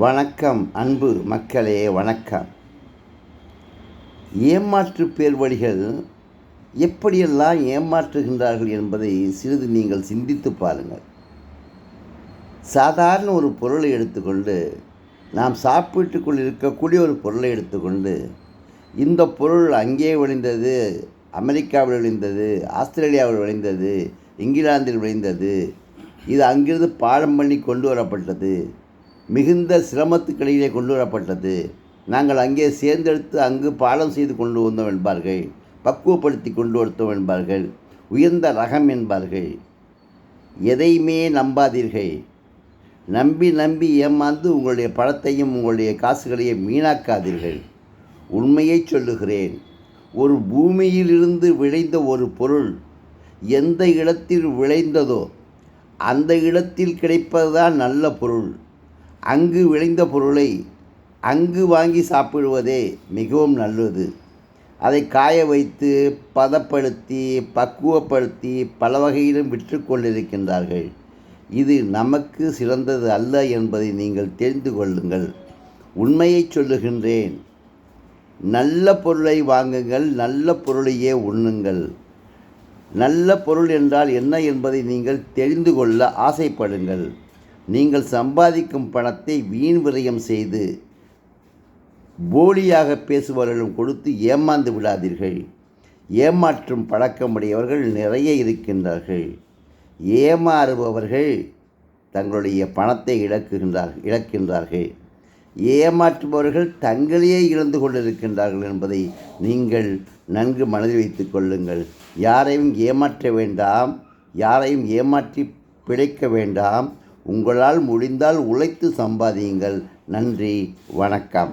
வணக்கம் அன்பு மக்களே வணக்கம். ஏமாற்று பேர் வழிகள் எப்படியெல்லாம் ஏமாற்றுகின்றார்கள் என்பதை சிறிது நீங்கள் சிந்தித்து பாருங்கள். சாதாரண ஒரு பொருளை எடுத்துக்கொண்டு நாம் சாப்பிட்டு கொண்டிருக்கக்கூடிய ஒரு பொருளை எடுத்துக்கொண்டு இந்த பொருள் அங்கே விளைந்தது அமெரிக்காவில் விளைந்தது ஆஸ்திரேலியாவில் விளைந்தது இங்கிலாந்தில் விளைந்தது இது அங்கிருந்து பாடம் பண்ணி கொண்டு வரப்பட்டது மிகுந்த சிரமத்துக்கிடையிலே கொண்டு வரப்பட்டது. நாங்கள் அங்கே சேர்ந்தெடுத்து அங்கு பாடம் செய்து கொண்டு வந்தோம் என்பார்கள். பக்குவப்படுத்தி கொண்டு வருத்தோம் என்பார்கள். உயர்ந்த ரகம் என்பார்கள். எதையுமே நம்பாதீர்கள். நம்பி நம்பி ஏமாந்து உங்களுடைய பழத்தையும் உங்களுடைய காசுகளையும் வீணாக்காதீர்கள். உண்மையை சொல்லுகிறேன். ஒரு பூமியிலிருந்து விளைந்த ஒரு பொருள் எந்த இடத்தில் விளைந்ததோ அந்த இடத்தில் கிடைப்பதுதான் நல்ல பொருள். அங்கு விளைந்த பொருளை அங்கு வாங்கி சாப்பிடுவதே மிகவும் நல்லது. அதை காய வைத்து பதப்படுத்தி பக்குவப்படுத்தி பல வகையிலும் விற்று கொண்டிருக்கின்றார்கள். இது நமக்கு சிறந்தது அல்ல என்பதை நீங்கள் தெரிந்து கொள்ளுங்கள். உண்மையை சொல்லுகின்றேன். நல்ல பொருளை வாங்குங்கள் நல்ல பொருளையே உண்ணுங்கள். நல்ல பொருள் என்றால் என்ன என்பதை நீங்கள் தெரிந்து கொள்ள ஆசைப்படுங்கள். நீங்கள் சம்பாதிக்கும் பணத்தை வீண் விரயம் செய்து போலியாக பேசுபவர்களும் கொடுத்து ஏமாந்து விடாதீர்கள். ஏமாற்றும் பழக்கமுடையவர்கள் நிறைய இருக்கின்றார்கள். ஏமாறுபவர்கள் தங்களுடைய பணத்தை இழக்குகின்றார்கள் இழக்கின்றார்கள். ஏமாற்றுபவர்கள் தங்களையே இழந்து கொண்டிருக்கின்றார்கள் என்பதை நீங்கள் நன்கு மனதில் வைத்து கொள்ளுங்கள். யாரையும் ஏமாற்ற வேண்டாம் யாரையும் ஏமாற்றி பிழைக்க வேண்டாம். உங்களால் முடிந்தால் உழைத்து சம்பாதியுங்கள். நன்றி வணக்கம்.